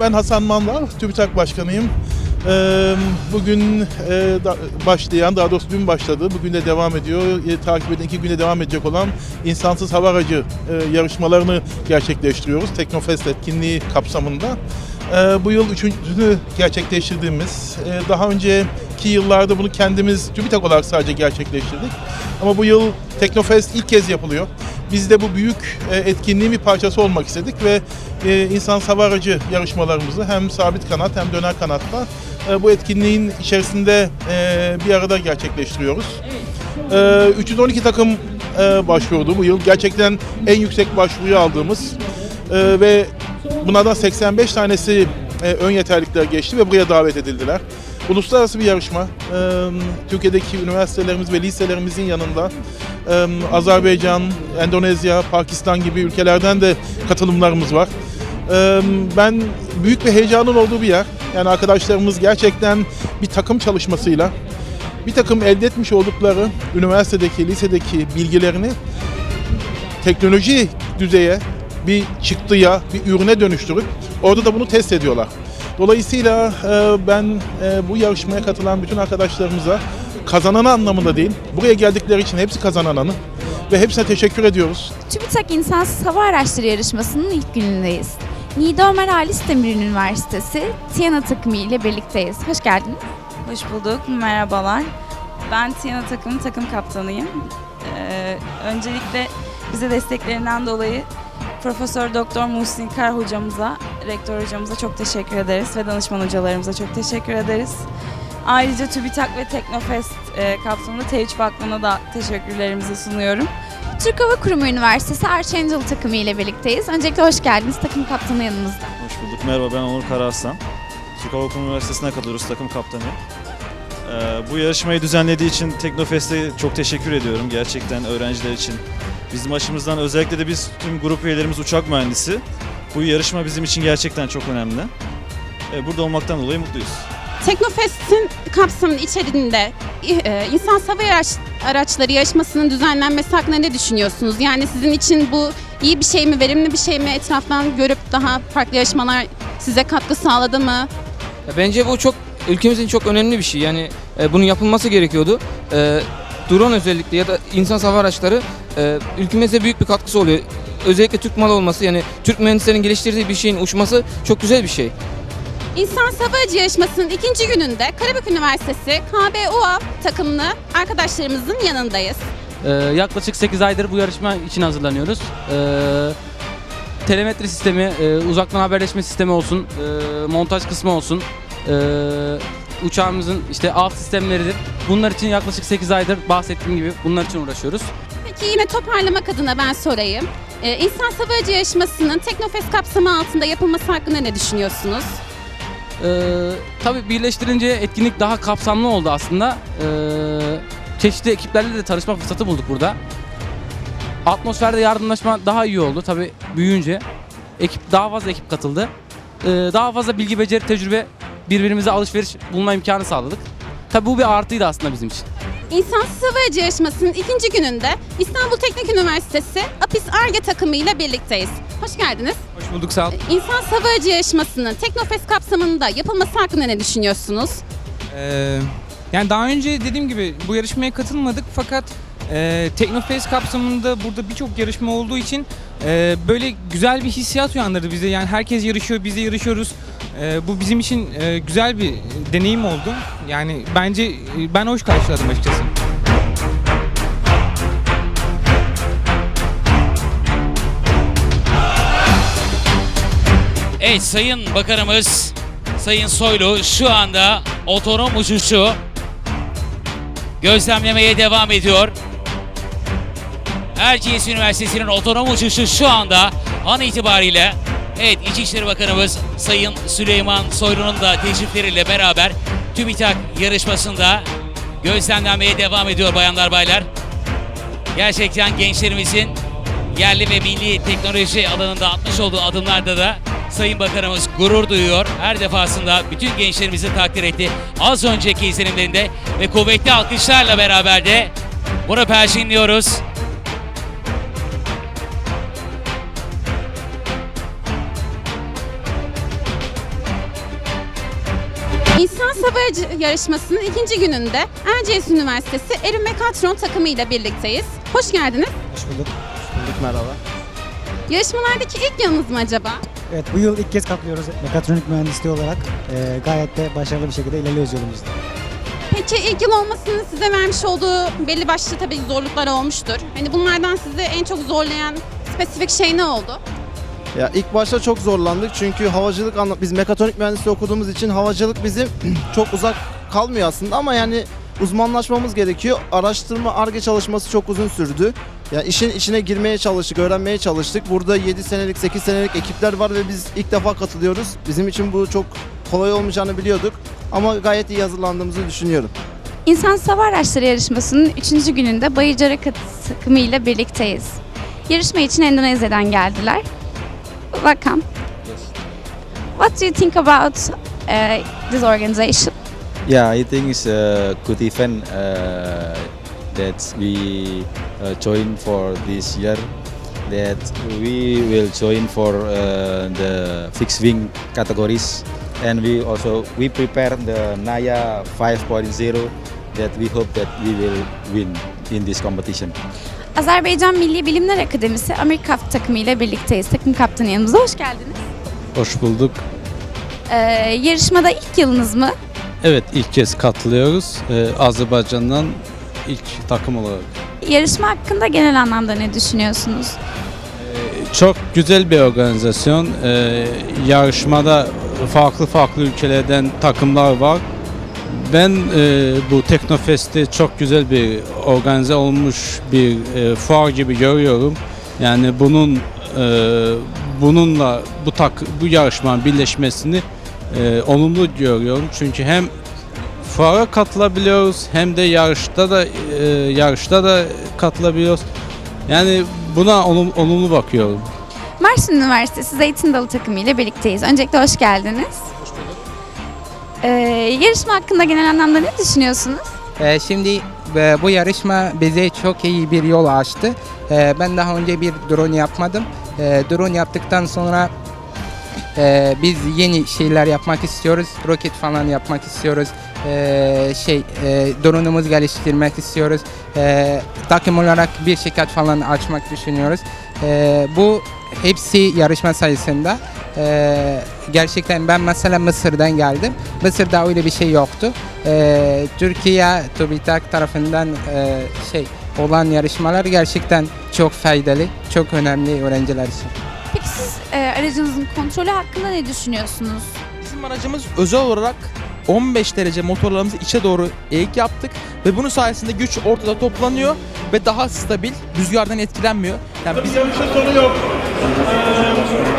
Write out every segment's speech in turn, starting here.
Ben Hasan Mandal, TÜBİTAK Başkanıyım. Ee, Bugün e, başlayan, daha doğrusu dün başladı, bugün de devam ediyor. E, Takip eden iki günde devam edecek olan insansız hava aracı e, yarışmalarını gerçekleştiriyoruz. Teknofest etkinliği kapsamında. Bu yıl üçüncüsünü gerçekleştirdiğimiz, daha önceki yıllarda bunu kendimiz TÜBİTAK olarak sadece gerçekleştirdik. Ama bu yıl Teknofest ilk kez yapılıyor. Biz de bu büyük e, etkinliğin bir parçası olmak istedik ve e, insan hava aracı yarışmalarımızı hem sabit kanat hem döner kanatla e, bu etkinliğin içerisinde bir arada gerçekleştiriyoruz. E, 312 takım başvurdu bu yıl. Gerçekten en yüksek başvuruyu aldığımız ve bunlardan 85 tanesi ön yeterlikler geçti ve buraya davet edildiler. Uluslararası bir yarışma. Türkiye'deki üniversitelerimiz ve liselerimizin yanında Azerbaycan, Endonezya, Pakistan gibi ülkelerden de katılımlarımız var. Ben büyük bir heyecanın olduğu bir yer. Yani arkadaşlarımız gerçekten bir takım çalışmasıyla bir takım elde etmiş oldukları üniversitedeki, lisedeki bilgilerini teknoloji düzeye bir çıktıya, bir ürüne dönüştürüp orada da bunu test ediyorlar. Dolayısıyla e, ben e, bu yarışmaya katılan bütün arkadaşlarımıza kazananı anlamında değil, buraya geldikleri için hepsi kazanananı ve hepsine teşekkür ediyoruz. TÜBİTAK İnsansız Hava Araçları Yarışması'nın ilk günündeyiz. Niğde Ömer Halis Demir Üniversitesi Tiyana takımı ile birlikteyiz. Hoş geldiniz. Hoş bulduk, merhabalar. Ben Tiyana takımın takım kaptanıyım. Ee, öncelikle bize desteklerinden dolayı Profesör Doktor Muhsin Kar hocamıza, rektör hocamıza çok teşekkür ederiz ve danışman hocalarımıza çok teşekkür ederiz. Ayrıca TÜBİTAK ve Teknofest e, kapsamında T3 Vakfı'na da teşekkürlerimizi sunuyorum. Türk Hava Kurumu Üniversitesi Archangel takımı ile birlikteyiz. Öncelikle hoş geldiniz. Takım kaptanı yanımızda. Hoş bulduk. Merhaba ben Onur Karaaslan. Türk Hava Kurumu Üniversitesi'ne katılıyoruz takım kaptanıyım. Ee, bu yarışmayı düzenlediği için Teknofest'e çok teşekkür ediyorum gerçekten öğrenciler için. Bizim açımızdan özellikle de biz tüm grup üyelerimiz uçak mühendisi. Bu yarışma bizim için gerçekten çok önemli. Ee, burada olmaktan dolayı mutluyuz. Teknofest'in kapsamının içerisinde e, insan hava araç, araçları yarışmasının düzenlenmesi hakkında ne düşünüyorsunuz? Yani sizin için bu iyi bir şey mi, verimli bir şey mi? Etraftan görüp daha farklı yarışmalar size katkı sağladı mı? Ya Bence bu çok ülkemizin çok önemli bir şey. Yani e, bunun yapılması gerekiyordu. E, drone özellikle ya da insan hava araçları e, ülkemize büyük bir katkısı oluyor. Özellikle Türk malı olması yani Türk mühendislerin geliştirdiği bir şeyin uçması çok güzel bir şey. İnsan hava aracı yarışmasının ikinci gününde Karabük Üniversitesi KBUA takımlı arkadaşlarımızın yanındayız. Ee, yaklaşık 8 aydır bu yarışma için hazırlanıyoruz. Ee, telemetri sistemi, e, uzaktan haberleşme sistemi olsun, e, montaj kısmı olsun, e, uçağımızın işte alt sistemleridir. Bunlar için yaklaşık 8 aydır bahsettiğim gibi bunlar için uğraşıyoruz. Peki yine toparlamak adına ben sorayım. Ee, İnsan hava aracı yarışmasının Teknofest kapsamı altında yapılması hakkında ne düşünüyorsunuz? Ee, tabii birleştirince etkinlik daha kapsamlı oldu aslında. Ee, çeşitli ekiplerle de tanışma fırsatı bulduk burada. Atmosferde yardımlaşma daha iyi oldu tabii büyüyünce. Ekip daha fazla ekip katıldı. Ee, daha fazla bilgi, beceri, tecrübe birbirimize alışveriş bulma imkanı sağladık. Tabii bu bir artıydı aslında bizim için. İnsansız Hava Aracı yarışmasının ikinci gününde İstanbul Teknik Üniversitesi APİS ARGE takımı ile birlikteyiz. Hoş geldiniz. Hoş bulduk sağ ol. İnsansız Hava Aracı yarışmasının Teknofest kapsamında yapılması hakkında ne düşünüyorsunuz? Ee, yani daha önce dediğim gibi bu yarışmaya katılmadık fakat e, Teknofest kapsamında burada birçok yarışma olduğu için e, böyle güzel bir hissiyat uyandırdı bize. Yani herkes yarışıyor, biz de yarışıyoruz. E, bu bizim için e, güzel bir deneyim oldu. Yani bence e, ben hoş karşıladım açıkçası. Evet Sayın Bakanımız Sayın Soylu şu anda otonom uçuşu gözlemlemeye devam ediyor. Erciyes Üniversitesi'nin otonom uçuşu şu anda an itibariyle Evet İçişleri Bakanımız Sayın Süleyman Soylu'nun da teşrifleriyle beraber TÜBİTAK yarışmasında gözlemlenmeye devam ediyor bayanlar baylar. Gerçekten gençlerimizin yerli ve milli teknoloji alanında atmış olduğu adımlarda da Sayın Bakanımız gurur duyuyor. Her defasında bütün gençlerimizi takdir etti. Az önceki izlenimlerinde ve kuvvetli alkışlarla beraber de bunu perşinliyoruz. Hava Aracı Yarışması'nın ikinci gününde Erciyes Üniversitesi Erim Mekatron takımı ile birlikteyiz. Hoş geldiniz. Hoş bulduk. Hoş bulduk merhaba. Yarışmalardaki ilk yılınız mı acaba? Evet bu yıl ilk kez katılıyoruz mekatronik mühendisliği olarak. Ee, gayet de başarılı bir şekilde ilerliyoruz yolumuzda. Peki ilk yıl olmasının size vermiş olduğu belli başlı tabii zorluklar olmuştur. Hani bunlardan sizi en çok zorlayan spesifik şey ne oldu? Ya ilk başta çok zorlandık çünkü havacılık anla biz mekatronik mühendisliği okuduğumuz için havacılık bizim çok uzak kalmıyor aslında ama yani uzmanlaşmamız gerekiyor. Araştırma, ARGE çalışması çok uzun sürdü. Ya işin içine girmeye çalıştık, öğrenmeye çalıştık. Burada 7 senelik, 8 senelik ekipler var ve biz ilk defa katılıyoruz. Bizim için bu çok kolay olmayacağını biliyorduk ama gayet iyi hazırlandığımızı düşünüyorum. İnsansız Hava Araçları yarışmasının 3. gününde Bayıcara takımı ile birlikteyiz. Yarışma için Endonezya'dan geldiler. Welcome. What do you think about uh, this organization? Yeah, I think it's a good event uh, that we uh, join for this year. That we will join for uh, the fixed wing categories, and we also we prepare the Naya 5.0 that we hope that we will win in this competition. Azerbaycan Milli Bilimler Akademisi Amerika takımı ile birlikteyiz. Takım kaptanı yanımıza hoş geldiniz. Hoş bulduk. Ee, yarışmada ilk yılınız mı? Evet ilk kez katılıyoruz. Ee, Azerbaycan'dan ilk takım olarak. Yarışma hakkında genel anlamda ne düşünüyorsunuz? Çok güzel bir organizasyon. Ee, yarışmada farklı farklı ülkelerden takımlar var. Ben e, bu Teknofest'i çok güzel bir organize olmuş bir e, fuar gibi görüyorum. Yani bunun e, bununla bu tak bu yarışmanın birleşmesini e, olumlu görüyorum. Çünkü hem fuara katılabiliyoruz hem de yarışta da e, yarışta da katılabiliyoruz. Yani buna olum- olumlu bakıyorum. Mersin Üniversitesi Zeytin Dalı takımı ile birlikteyiz. Öncelikle hoş geldiniz. Bulduk. yarışma hakkında genel anlamda ne düşünüyorsunuz? Ee, şimdi e, bu yarışma bize çok iyi bir yol açtı. Ee, ben daha önce bir drone yapmadım. Ee, drone yaptıktan sonra e, biz yeni şeyler yapmak istiyoruz. Roket falan yapmak istiyoruz. Ee, şey e, drone'umuzu geliştirmek istiyoruz. Ee, takım olarak bir şirket falan açmak düşünüyoruz. Ee, bu hepsi yarışma sayesinde. Ee, gerçekten ben mesela Mısır'dan geldim. Mısır'da öyle bir şey yoktu. Ee, Türkiye TÜBİTAK tarafından e, şey olan yarışmalar gerçekten çok faydalı, çok önemli öğrenciler için. Peki siz e, aracınızın kontrolü hakkında ne düşünüyorsunuz? Bizim aracımız özel olarak 15 derece motorlarımızı içe doğru eğik yaptık ve bunun sayesinde güç ortada toplanıyor ve daha stabil, rüzgardan etkilenmiyor. Yani Tabii yarışta soru yok.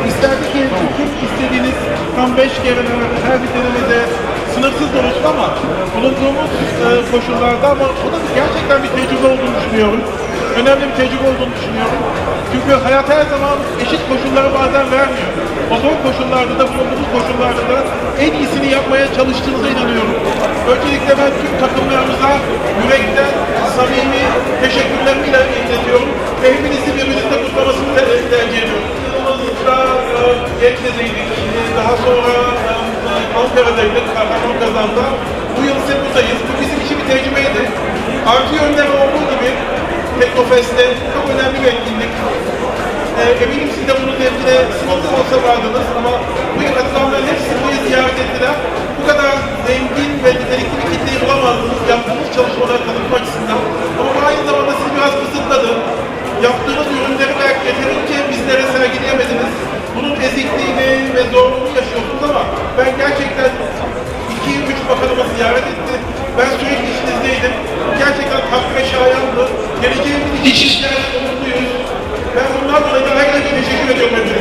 İsterdik ki tüm istediğiniz tam 5 kere her bir denemede sınırsız olsun ama bulunduğumuz e, koşullarda ama o da gerçekten bir tecrübe olduğunu düşünüyorum. Önemli bir tecrübe olduğunu düşünüyorum. Çünkü hayat her zaman eşit koşulları bazen vermiyor. O zor koşullarda da bulunduğumuz koşullarda da en iyisini yapmaya çalıştığınıza inanıyorum. Öncelikle ben tüm takımlarımıza yürekten samimi teşekkürlerimi ile iletiyorum. Ve hepinizin birbirinizle kutlamasını te- tercih ediyorum. E, Daha sonra e, Ankara'daydık. Kahraman kazanda. Bu yıl ise buradayız. Bu bizim için bir tecrübeydi. Artı yönleri olduğu gibi Teknofest'te çok önemli bir etkinlik. E, eminim siz de bunun zevkine sınırsız olsa vardınız ama bu yıl katılanların hepsi burayı ziyaret ettiler. Bu kadar zengin ve nitelikli bir ve zorluğunu yaşıyorsunuz ama ben gerçekten iki üç bakanımı ziyaret etti. Ben sürekli işinizdeydim. Gerçekten hak ve şayandı. Geleceğimiz için işler umutluyuz. Ben bundan dolayı herkese teşekkür ediyorum.